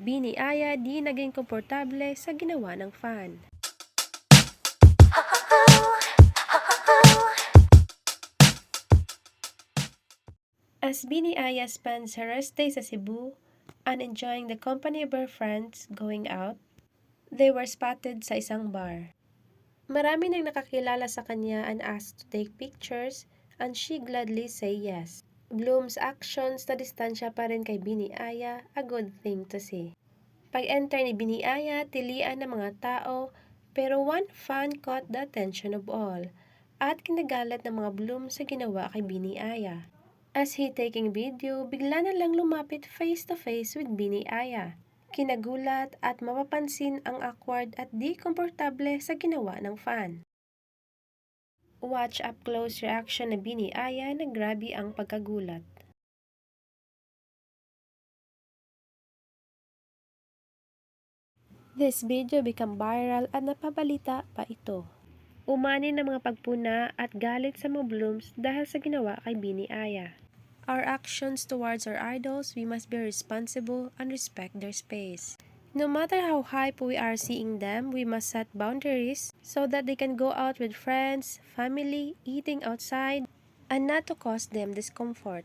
Bini Aya di naging komportable sa ginawa ng fan. As Bini Aya spends her rest day sa Cebu and enjoying the company of her friends going out, they were spotted sa isang bar. Marami nang nakakilala sa kanya and asked to take pictures and she gladly say yes. Bloom's actions na distansya pa rin kay Bini Aya, a good thing to see. Pag-enter ni Bini Aya, tilian ng mga tao, pero one fan caught the attention of all, at kinagalat ng mga Bloom sa ginawa kay Bini Aya. As he taking video, bigla na lang lumapit face to face with Bini Aya. Kinagulat at mapapansin ang awkward at di komportable sa ginawa ng fan. Watch up close reaction na Bini Aya na grabe ang pagkagulat. This video become viral at napabalita pa ito. Umani ng mga pagpuna at galit sa mga blooms dahil sa ginawa kay Bini Aya. Our actions towards our idols, we must be responsible and respect their space. No matter how hype we are seeing them, we must set boundaries so that they can go out with friends, family, eating outside, and not to cause them discomfort.